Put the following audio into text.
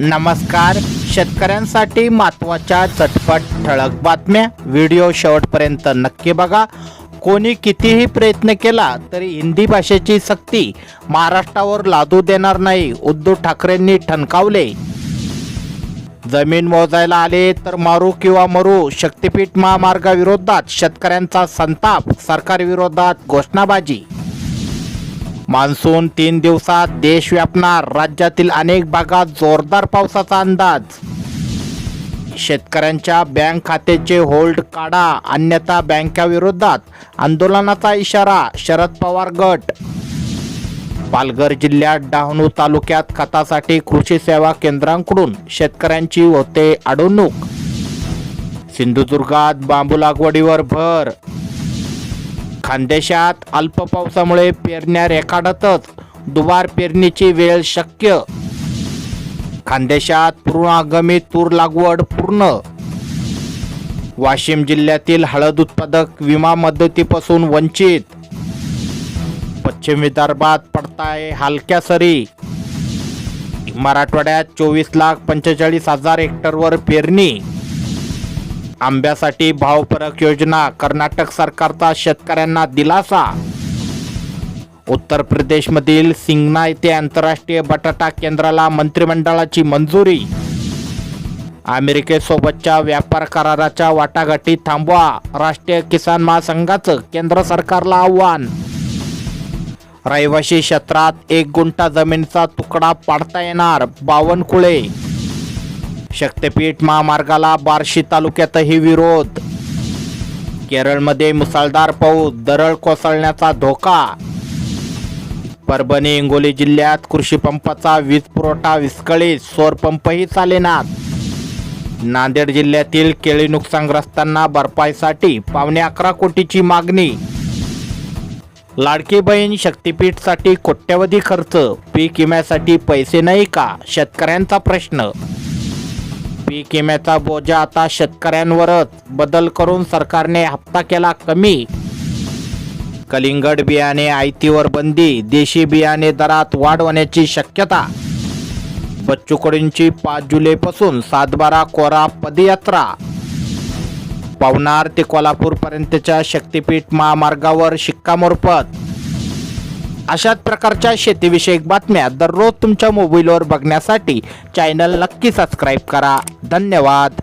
नमस्कार. शेतकऱ्यांसाठी महत्त्वाच्या चटपट ठळक बातम्या. व्हिडिओ शेवटपर्यंत नक्की बघा. कोणी कितीही प्रयत्न केला तरी हिंदी भाषेची सक्ती महाराष्ट्रावर लादू देणार नाही उद्धव ठाकरेंनी ठणकावले. जमीन मोजायला आले तर मारू किंवा मरू शक्तीपीठ महामार्गाविरोधात शेतकऱ्यांचा संताप सरकारविरोधात घोषणाबाजी. मान्सून तीन दिवसात देश व्यापणार. राज्यातील अनेक भागात जोरदार पावसाचा अंदाज. शेतकऱ्यांच्या बँक खात्याचे होल्ड काढा अन्यथा बँकाविरोधात आंदोलनाचा इशारा शरद पवार गट. पालघर जिल्ह्यात डहाणू तालुक्यात खतासाठी कृषी सेवा केंद्रांकडून शेतकऱ्यांची होते अडवणूक सिंधुदुर्गात बांबू लागवडीवर भर. खानदेशात अल्प पावसामुळे पेरण्या रेखाडतच दुबार पेरणीची वेळ शक्य. खानदेशात पूर्णागमी तूर लागवड पूर्ण. वाशिम जिल्ह्यातील हळद उत्पादक विमा मदतीपासून वंचित. पश्चिम विदर्भात पडताय हलक्या सरी. मराठवाड्यात चोवीस लाख पंचेचाळीस हजार हेक्टरवर पेरणी. आंब्यासाठी भावपरक योजना कर्नाटक सरकारचा शेतकऱ्यांना दिलासा. उत्तर प्रदेशमधील सिंगना येथे आंतरराष्ट्रीय बटाटा केंद्राला मंत्रिमंडळाची मंजुरी. अमेरिकेसोबतच्या व्यापार कराराच्या वाटाघाटी थांबवा राष्ट्रीय किसान महासंघाचं केंद्र सरकारला आव्हान. रहिवाशी क्षेत्रात एक गुंठा जमिनीचा तुकडा पाडता येणार बावनकुळे. शक्तपीठ महामार्गाला बार्शी तालुक्यातही विरोध. केरळमध्ये मुसळधार पाऊस दरड कोसळण्याचा धोका. परभणी हिंगोली जिल्ह्यात कृषी पंपाचा वीज पुरवठा विस्कळीत सौर पंपही चालेनात. नांदेड जिल्ह्यातील केळी नुकसानग्रस्तांना भरपाईसाठी पावणे अकरा कोटीची मागणी. लाडकी बहीण शक्तीपीठसाठी कोट्यवधी खर्च पीक विम्यासाठी पैसे नाही का? शेतकऱ्यांचा प्रश्न पीक विम्याचा बोजा आता शेतकऱ्यांवरच. बदल करून सरकारने हप्ता केला कमी. कलिंगड बियाणे आयतीवर बंदी देशी बियाणे दरात वाढ होण्याची शक्यता. बच्चू कडूंची पाच जुलैपासून सातबारा कोरा पदयात्रा. पवनार ते कोल्हापूरपर्यंतच्या शक्तीपीठ महामार्गावर शिक्कामोर्फत अशाच प्रकारच्या शेतीविषयक बातम्या दररोज तुमच्या मोबाईलवर बघण्यासाठी चॅनल नक्की सबस्क्राईब करा. धन्यवाद.